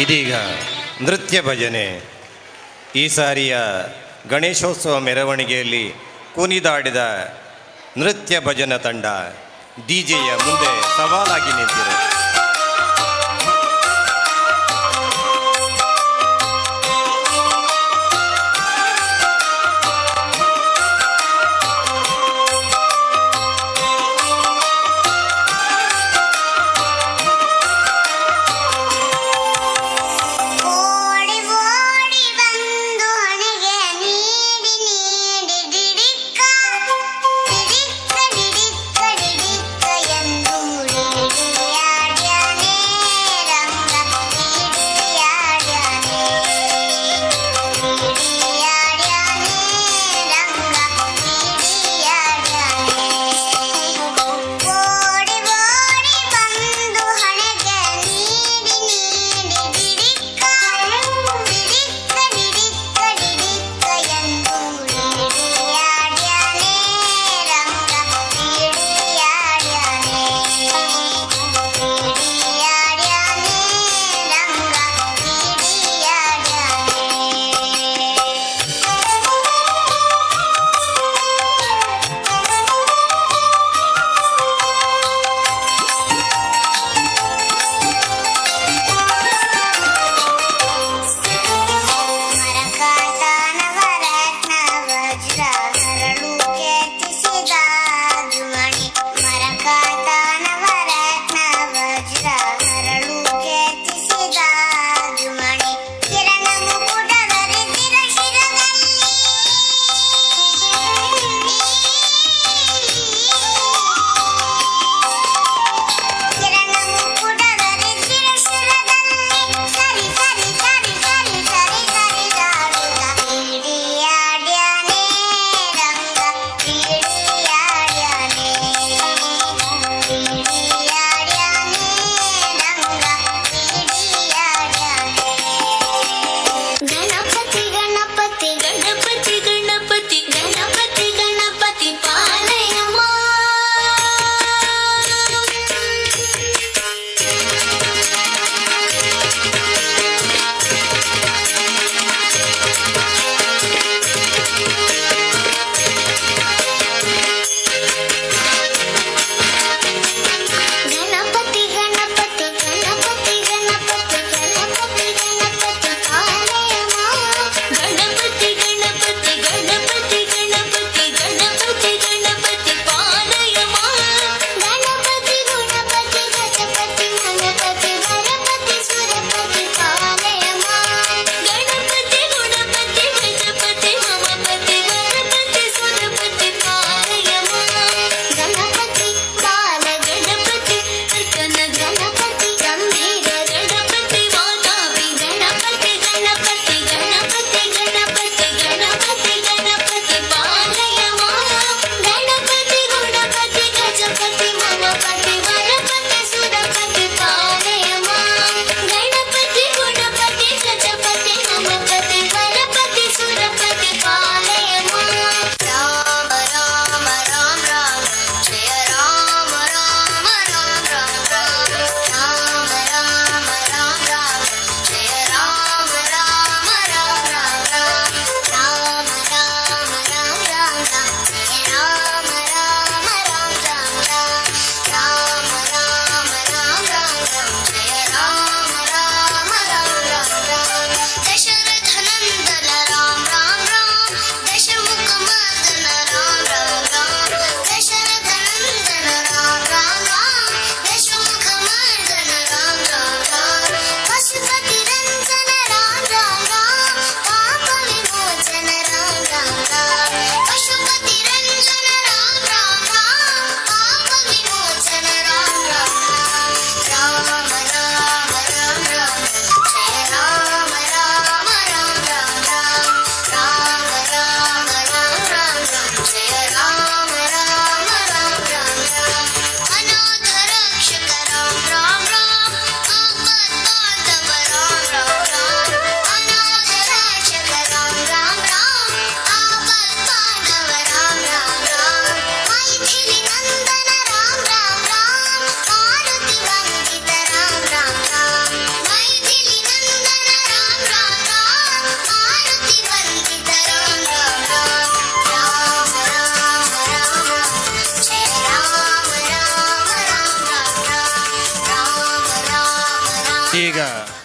ಇದೀಗ ನೃತ್ಯ ಭಜನೆ. ಈ ಸಾರಿಯ ಗಣೇಶೋತ್ಸವ ಮೆರವಣಿಗೆಯಲ್ಲಿ ಕುನಿದಾಡಿದ ನೃತ್ಯ ಭಜನ ತಂಡ ಡಿಜೆಯ ಮುಂದೆ ಸವಾಲಾಗಿ ನಿಂತಿದೆ.